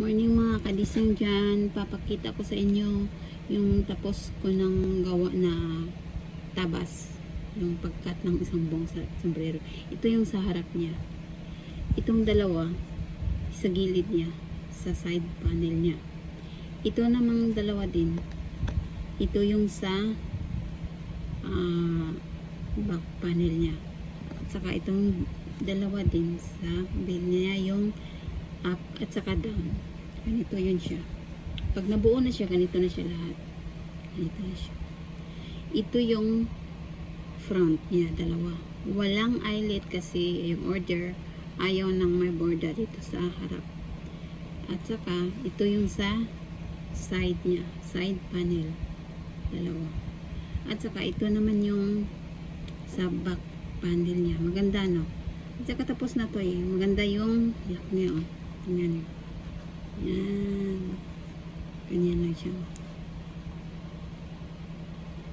Morning mga kadisang dyan. Papakita ko sa inyo yung tapos ko ng gawa na tabas. Yung pagkat ng isang buong sombrero. Ito yung sa harap niya. Itong dalawa, sa gilid niya. Sa side panel niya. Ito namang dalawa din. Ito yung sa ah, back panel niya. At saka itong dalawa din sa bill niya yung up at saka down. Ganito yun siya. Pag nabuo na siya, ganito na siya lahat. Ganito na siya. Ito yung front niya, dalawa. Walang eyelet kasi yung order ayaw nang may border dito sa harap. At saka, ito yung sa side niya, side panel. Dalawa. At saka, ito naman yung sa back panel niya. Maganda, no? At saka tapos na to eh. Maganda yung lock niya, oh. Niyo. Yan. Ganyan lang siya.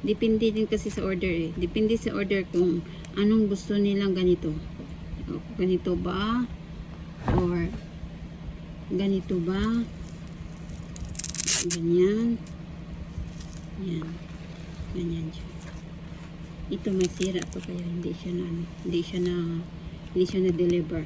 Depende din kasi sa order eh. Depende sa order kung anong gusto nilang ganito. O, Ganito ba? Or ganito ba? Ganyan. Yan. Ganyan siya. Ito may sira to kaya hindi siya na hindi siya na hindi siya na deliver.